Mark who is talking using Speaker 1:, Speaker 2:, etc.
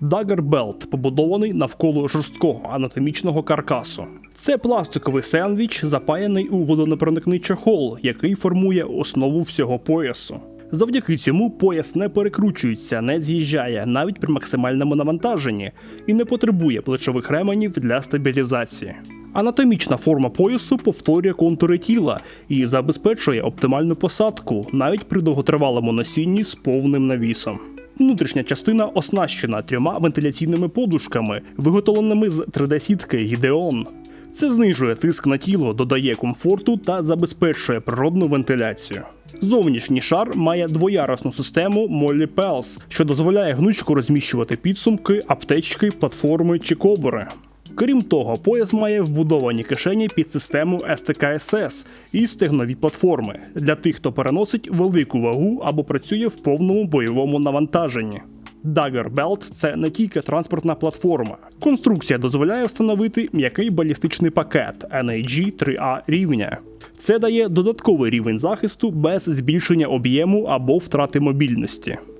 Speaker 1: Belt побудований навколо жорсткого анатомічного каркасу. Це пластиковий сендвіч, запаяний у водонепроникний чохол, який формує основу всього поясу. Завдяки цьому пояс не перекручується, не з'їжджає навіть при максимальному навантаженні і не потребує плечових ременів для стабілізації. Анатомічна форма поясу повторює контури тіла і забезпечує оптимальну посадку навіть при довготривалому носінні з повним навісом. Внутрішня частина оснащена трьома вентиляційними подушками, виготовленими з 3D-сітки Гідеон. Це знижує тиск на тіло, додає комфорту та забезпечує природну вентиляцію. Зовнішній шар має двоярусну систему Molly Pels, що дозволяє гнучко розміщувати підсумки, аптечки, платформи чи кобори. Крім того, пояс має вбудовані кишені під систему STKSS і стегнові платформи для тих, хто переносить велику вагу або працює в повному бойовому навантаженні. Dagger Belt – це не тільки транспортна платформа. Конструкція дозволяє встановити м'який балістичний пакет NAG 3A рівня. Це дає додатковий рівень захисту без збільшення об'єму або втрати мобільності.